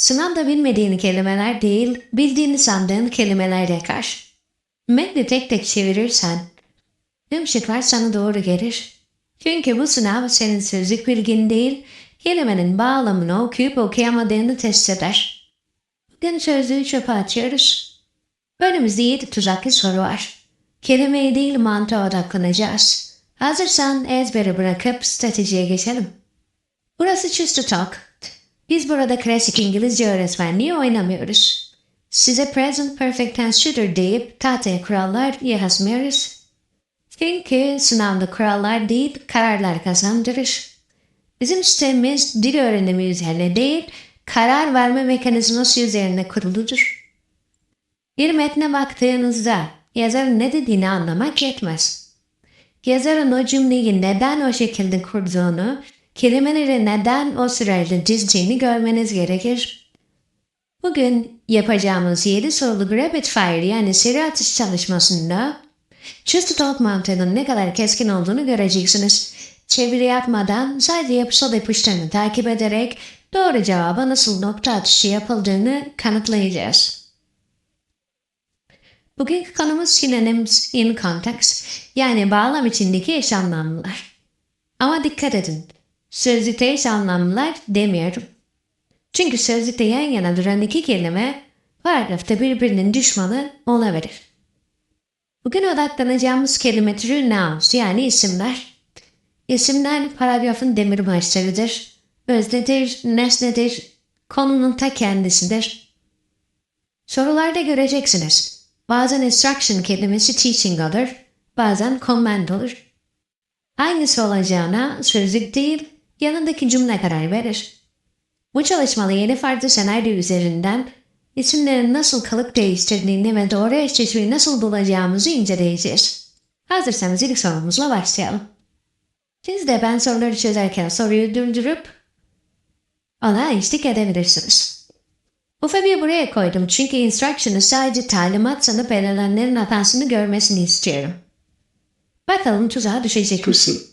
Sınavda bilmediğin kelimeler değil, bildiğini sandığın kelimeler yakar. Metni tek tek çevirirsen, tüm şıklar sana doğru gelir. Çünkü bu sınav senin sözlük bilgin değil, kelimenin bağlamını okuyup okuyamadığını test eder. Bugün sözlüğü çöpe atıyoruz. Önümüzde yedi tuzaklı soru var. Kelimeye değil mantığa odaklanacağız. Hazırsan ezberi bırakıp stratejiye geçelim. Burası to Talk. Biz burada klasik İngilizce öğretmenliği oynamıyoruz. Size present perfect tense'dir deyip tahtaya kurallar yazmıyoruz. Çünkü sınavda kurallar değil kararlar kazandırır. Bizim sistemimiz dil öğrenimi üzerine değil, karar verme mekanizması üzerine kuruludur. Bir metne baktığınızda yazarın ne dediğini anlamak yetmez. Yazarın o cümleyi neden o şekilde kurduğunu, kelimeleri neden o sırayla dizdiğini görmeniz gerekir. Bugün yapacağımız 7 sorulu rapid fire yani seri atış çalışmasında Choose to Talk mantığının ne kadar keskin olduğunu göreceksiniz. Çeviri yapmadan sadece yapısal ipuçlarını takip ederek doğru cevaba nasıl nokta atışı yapıldığını kanıtlayacağız. Bugünkü konumuz synonyms in context yani bağlam içindeki eş anlamlılar. Ama dikkat edin, sözlükte eş anlamlılar demiyorum. Çünkü sözlükte yan yana duran iki kelime paragrafta birbirinin düşmanı olabilir. Bugün odaklanacağımız kelime türü nouns yani isimler. İsimler paragrafın demirbaşlarıdır. Öznedir, nesnedir, konunun ta kendisidir. Sorularda göreceksiniz. Bazen instruction kelimesi teaching olur, bazen command olur. Hangisi olacağına sözlük değil, yanındaki cümle karar verir. Bu çalışmada yeni farklı senaryo üzerinden isimlerin nasıl kalıp değiştirdiğini ve doğru eşleşmeyi nasıl bulacağımızı inceleyeceğiz. Hazırsanız ilk sorumuzla başlayalım. Siz de ben soruları çözerken soruyu durdurup ona eşlik edebilirsiniz. Bu febiyi buraya koydum çünkü instruction'ı sadece talimat sanıp verilenlerin hatasını görmesini istiyorum. Bakalım tuzağa düşecek misin?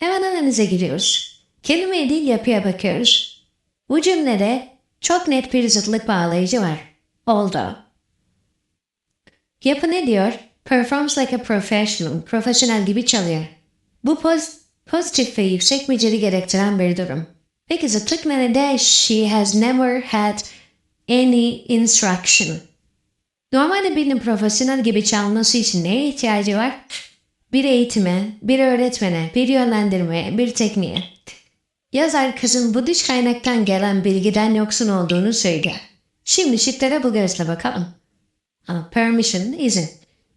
Hemen analize giriyoruz. Kelime değil yapıya bakıyoruz. Bu cümlede çok net bir zıtlık bağlayıcı var. Oldu. Yapı ne diyor? Performs like a professional, profesyonel gibi çalıyor. Bu poz, pozitif ve yüksek beceri gerektiren bir durum. Peki zıtlık nerede? She has never had any instruction. Normalde birinin profesyonel gibi çalması için neye ihtiyacı var? Bir eğitime, bir öğretmene, bir yönlendirmeye, bir tekniğe. Yazar kızın bu dış kaynaktan gelen bilgiden yoksun olduğunu söyler. Şimdi şıklara bu gözle bakalım. Ama permission izin.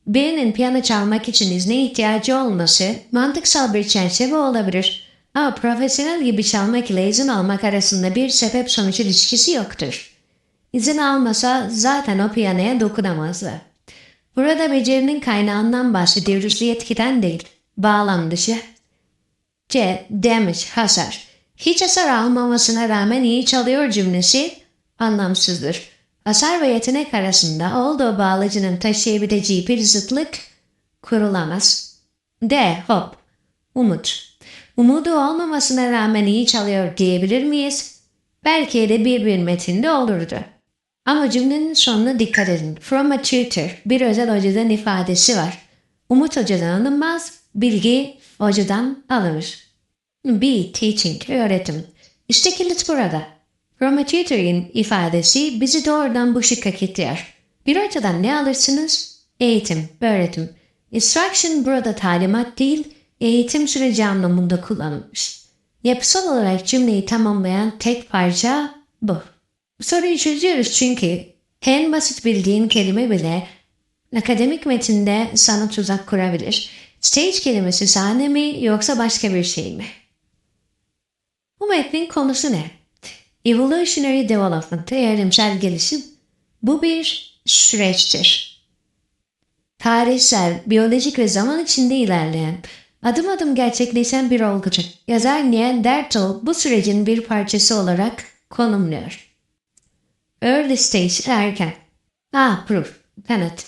Birinin piyano çalmak için izne ihtiyacı olması mantıksal bir çerçeve olabilir. Ama profesyonel gibi çalmak ile izin almak arasında bir sebep sonuç ilişkisi yoktur. İzin almasa zaten o piyanoya dokunamazdı. Burada becerinin kaynağından bahsediyoruz yetkiden değil. Bağlam dışı. C. Damage, hasar. Hiç hasar almamasına rağmen iyi çalıyor cümlesi anlamsızdır. Hasar ve yetenek arasında olduğu bağlacının taşıyabileceği bir zıtlık kurulamaz. D. Hop. Umut. Umudu olmamasına rağmen iyi çalıyor diyebilir miyiz? Belki de bir bir metinde olurdu. Ama cümlenin sonuna dikkat edin. From a tutor, bir özel hocadan ifadesi var. Umut hocadan alınmaz, bilgi hocadan alınır. B. Teaching, öğretim. İşte kilit burada. From a tutor'in ifadesi bizi doğrudan bu şıkka kilitliyor. Bir hocadan ne alırsınız? Eğitim, öğretim. Instruction burada talimat değil, eğitim süreci anlamında kullanılmış. Yapısal olarak cümleyi tamamlayan tek parça bu. Soruyu çözüyoruz çünkü en basit bildiğin kelime bile akademik metinde sana tuzak kurabilir. Stage kelimesi sahne mi yoksa başka bir şey mi? Bu metnin konusu ne? Evolutionary Development, evrimsel gelişim. Bu bir süreçtir. Tarihsel, biyolojik ve zaman içinde ilerleyen, adım adım gerçekleşen bir olgudur. Yazar Neanderthal bu sürecin bir parçası olarak konumluyor. Early stage erken. Ah, proof, kanıt.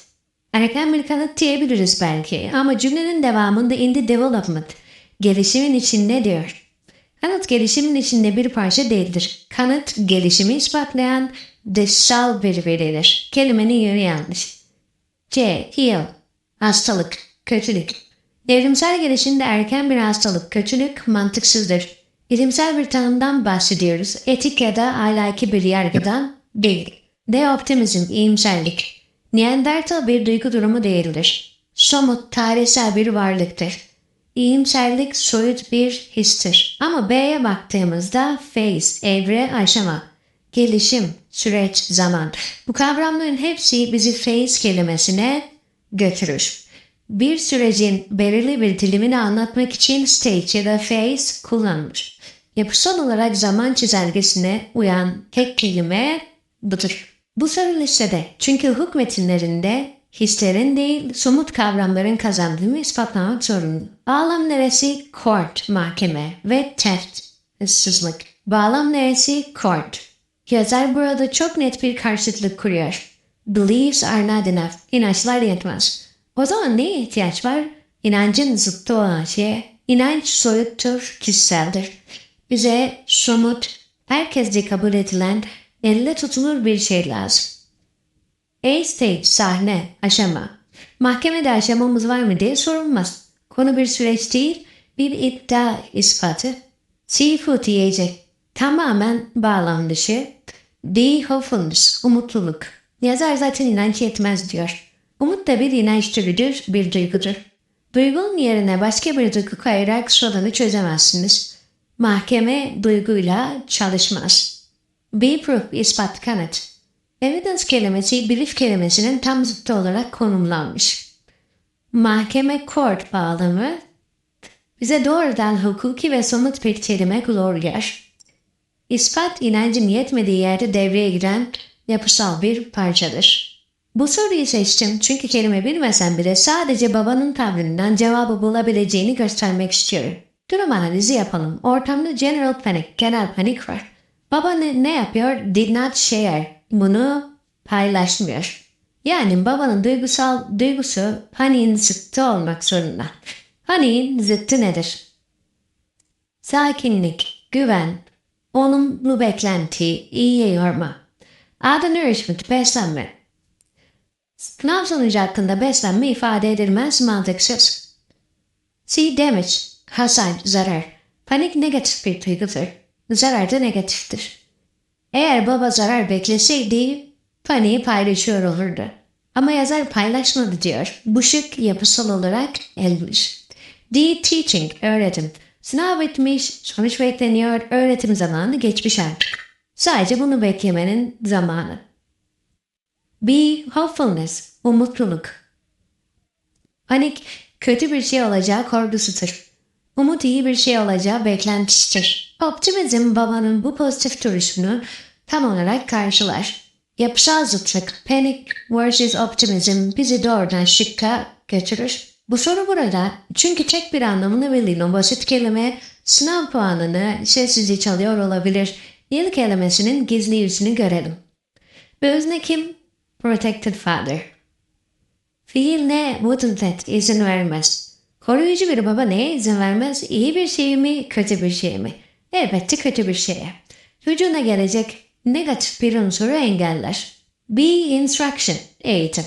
Erken bir kanıt diyebiliriz belki ama cümlenin devamında in the development, gelişimin içinde diyor. Kanıt gelişimin içinde bir parça değildir. Kanıt gelişimi ispatlayan dışsal bir veridir. Kelimenin yeri yanlış. C. Heal. Hastalık, kötülük. Evrimsel gelişimde erken bir hastalık, kötülük mantıksızdır. Bilimsel bir tanımdan bahsediyoruz. Etik ya da ahlaki bir yargıdan değil. D. Optimizm, iyimserlik. Neandertal bir duygu durumu değildir. Somut, tarihsel bir varlıktır. İyimserlik soyut bir histir. Ama B'ye baktığımızda phase, evre, aşama, gelişim, süreç, zaman. Bu kavramların hepsi bizi phase kelimesine götürür. Bir sürecin belirli bir dilimini anlatmak için stage ya da phase kullanılır. Yapısal olarak zaman çizelgesine uyan tek kelime budur. Bu listede çünkü hukuk metinlerinde hislerin değil somut kavramların kazandığını ispatlamak zorunda. Bağlam neresi? Court, mahkeme ve theft, hırsızlık. Bağlam neresi? Court. Yazar burada çok net bir karşıtlık kuruyor. Beliefs are not enough. İnançlar yetmez. O zaman neye ihtiyaç var? İnancın zıttı olan şey, inanç soyuttur, kişiseldir. Bize somut, herkesce kabul edilen, elle tutulur bir şey lazım. A stage, sahne, aşama. Mahkemede aşamamız var mı diye sorulmaz. Konu bir süreç değil, bir iddia ispatı. Seafood yiyecek. Tamamen bağlam dışı. D. Hopefulness, umutluluk. Yazar zaten inanç yetmez diyor. Umut da bir inanç türüdür, bir duygudur. Duygunun yerine başka bir duygu koyarak sorunu çözemezsiniz. Mahkeme duyguyla çalışmaz. Be proof, ispat, kanıt. Evidence kelimesi belief kelimesinin tam zıttı olarak konumlanmış. Mahkeme court bağlamı bize doğrudan hukuki ve somut bir kelime gloriyer. İspat inancın yetmediği yerde devreye giren yapısal bir parçadır. Bu soruyu seçtim çünkü kelime bilmesem bile sadece babanın tavrından cevabı bulabileceğini göstermek istiyorum. Durum analizi yapalım. Ortamda general panic, genel panik var. Baba ne, ne yapıyor? Did not share. Bunu paylaşmıyor. Yani babanın duygusal duygusu paniğin zıttı olmak zorunda. Paniğin zıttı nedir? Sakinlik, güven, olumlu beklenti, iyiye yorma. Adı nourishment, beslenme. Sınav sonucu hakkında beslenme ifade edilmez mantıksız. C. Damage, hasar, zarar. Panik negatif bir duygudur. Zarar da negatiftir. Eğer baba zarar bekleseydi paniği paylaşıyor olurdu. Ama yazar paylaşmadı diyor. Bu şık yapısal olarak elmiş. D. Teaching, öğretim. Sınav bitmiş, sonuç bekleniyor, öğretim zamanı geçmiş artık. Sadece bunu beklemenin zamanı. B. Hopefulness, umutluluk. Panik, kötü bir şey olacağı korkusudur. Umut iyi bir şey olacağı beklentisidir. Optimizm babanın bu pozitif duruşunu tam olarak karşılar. Yapısal zıtlık, panic versus optimizm bizi doğrudan şıkka götürür. Bu soru burada çünkü tek bir anlamını verilen basit kelime sınav puanını sessizce çalıyor olabilir. Yıl kelimesinin gizli yüzünü görelim. Bu özne kim? Protected father. Fiil ne? Wouldn't that izin vermez. Koruyucu bir baba neye izin vermez? İyi bir şey mi, kötü bir şey mi? Elbette kötü bir şeye. Çocuğuna gelecek negatif bir unsuru engeller. B. Instruction, eğitim.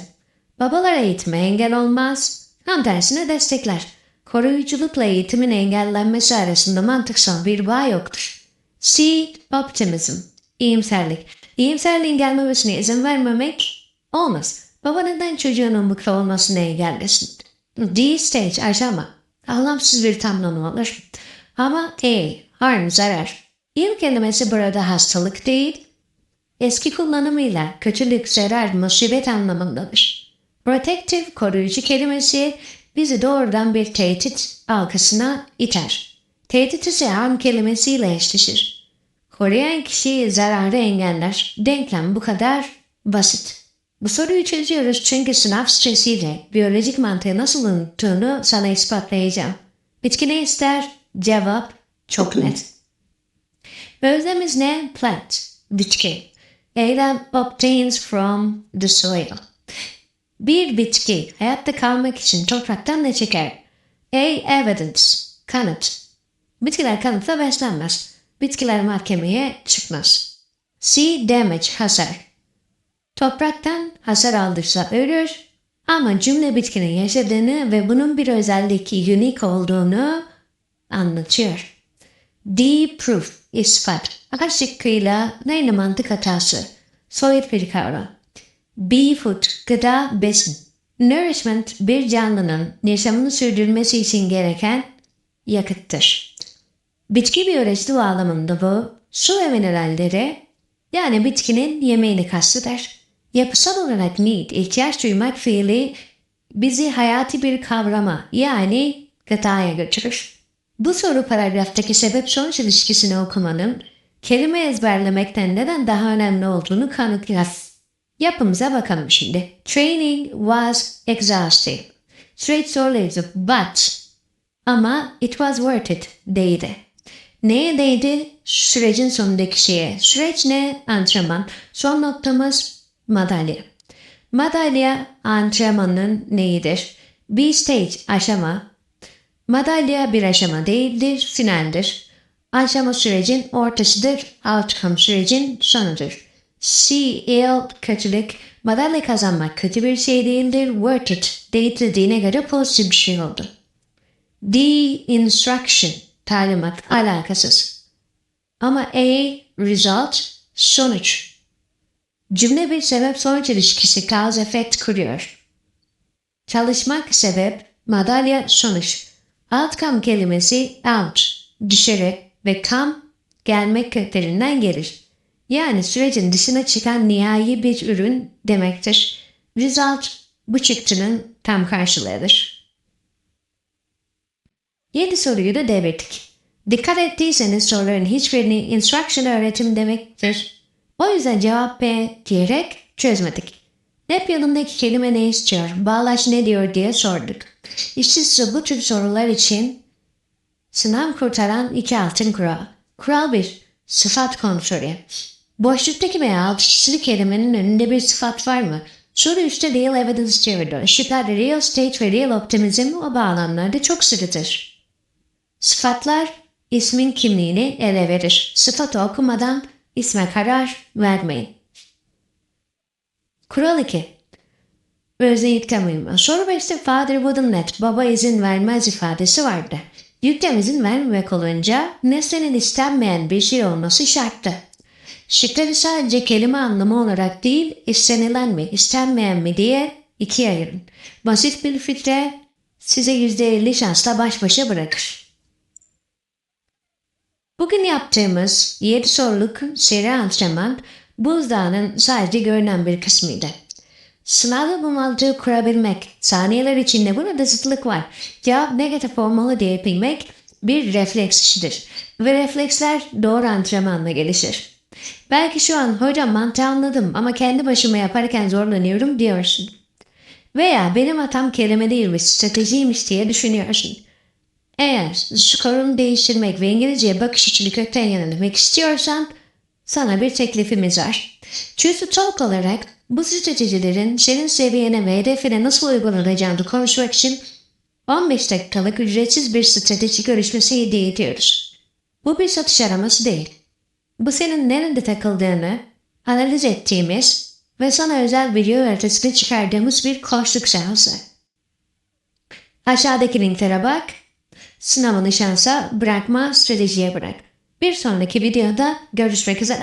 Babalar eğitime engel olmaz, tam tersine destekler. Koruyuculukla eğitimin engellenmesi arasında mantıksal bir bağ yoktur. C. Optimism, iyimserlik. İyimserliğin gelmemesine izin vermemek olmaz. Baba neden çocuğunun mutlu olmasını engellesin? D. Stage, aşama. Anlamsız bir tamlama olur. Ama E. Harm, zarar. İl kelimesi burada hastalık değil, eski kullanımıyla kötülük, zarar, musibet anlamındadır. Protective, koruyucu kelimesi bizi doğrudan bir tehdit algısına iter. Tehdit ise harm kelimesiyle eşleşir. Koruyan kişi zararı engeller. Denklem bu kadar basit. Bu soruyu çözüyoruz çünkü sınav stresiyle biyolojik mantığı nasıl unuttuğunu sana ispatlayacağım. Bitki ne ister? Cevap çok net. Özlemiz ne? Plant, bitki. Eylem obtains from the soil. Bir bitki hayatta kalmak için topraktan ne çeker? A. Evidence, kanıt. Bitkiler kanıtla beslenmez. Bitkiler mahkemeye çıkmaz. C. Damage, hasar. Topraktan hasar aldıysa ölür ama cümle bitkinin yaşadığını ve bunun bir özellik unique olduğunu anlatıyor. D. Proof, ispat. A şıkkıyla aynı mantık hatası. Soyut bir kavram. B. Food, gıda, besin. Nourishment bir canlının yaşamını sürdürmesi için gereken yakıttır. Bitki biyolojisi bağlamında bu su ve mineralleri yani bitkinin yemeğini kasteder. Yapısal olarak need, ihtiyaç duymak fiili bizi hayati bir kavrama yani gıdaya götürür. Bu soru paragraftaki sebep sonuç ilişkisini okumanın kelime ezberlemekten neden daha önemli olduğunu kanıtlar. Yapımıza bakalım şimdi. Training was exhausting. Süreç zorlayıcı but ama it was worth it değdi. Neye değdi? Sürecin sonundaki şeye. Süreç ne? Antrenman. Son noktamız madalya. Madalya antrenmanın neyidir? Bir stage aşama. Madalya bir aşama değildir, finaldir. Aşama sürecin ortasıdır, outcome sürecin sonudur. C, ill, kötülük, madalya kazanmak kötü bir şey değildir, worth it, değitildiğine göre pozitif bir şey oldu. D, instruction, talimat, alakasız. Ama A, result, sonuç. Cümle bir sebep-sonuç ilişkisi cause effect kuruyor. Çalışmak sebep, madalya sonuç. Outcome kelimesi out, dışarı ve come, gelmek köklerinden gelir. Yani sürecin dışına çıkan nihai bir ürün demektir. Result, bu çıktının tam karşılığıdır. Yedi soruyu da devirdik. Dikkat ettiyseniz soruların hiçbirini instruction öğretim demektir. O yüzden cevap B diyerek çözmedik. Hep yanındaki kelime ne istiyor, bağlaç ne diyor diye sorduk. İşte size bu tür sorular için sınav kurtaran iki altın kural. Kural 1. Sıfat kontrolü. Boşluktaki veya alt çizili kelimenin önünde bir sıfat var mı? Soru üstte real evidence çeviriyor. Şüpheli real state ve real optimizm o bağlamlarda çok sıkıdır. Sıfatlar ismin kimliğini ele verir. Sıfatı okumadan isme karar vermeyin. Kural 2. Özne yüklem uyumu. Soru 5'te father wouldn't let, baba izin vermez ifadesi vardı. Yüklem izin vermemek olunca nesnenin istenmeyen bir şey olması şarttı. Şıkları sadece kelime anlamı olarak değil, istenilen mi, istenmeyen mi diye ikiye ayırın. Basit bir filtre size %50 şansla baş başa bırakır. Bugün yaptığımız 7 soruluk seri antrenman buzdağının sadece görünen bir kısmıydı. Sınavda bu mantığı kurabilmek, saniyeler içinde burada zıtlık var. Cevap negatif olmalı diye bilmek bir refleks işidir. Ve refleksler doğru antrenmanla gelişir. Belki şu an hocam mantığı anladım ama kendi başıma yaparken zorlanıyorum diyorsun. Veya benim hatam kelime değilmiş, stratejiymiş diye düşünüyorsun. Eğer skorunu değiştirmek ve İngilizceye bakış açını kökten yenilemek istiyorsan sana bir teklifimiz var. Choose Talk olarak bu stratejilerin senin seviyene ve hedefine nasıl uygulanacağını konuşmak için 15 dakikalık ücretsiz bir strateji görüşmesi hediye ediyoruz. Bu bir satış araması değil. Bu senin nerede takıldığını analiz ettiğimiz ve sana özel video öğretisini çıkardığımız bir koçluk seansı. Aşağıdaki linklere bak Sınavını şansa bırakma, stratejiye bırak. Bir sonraki videoda görüşmek üzere.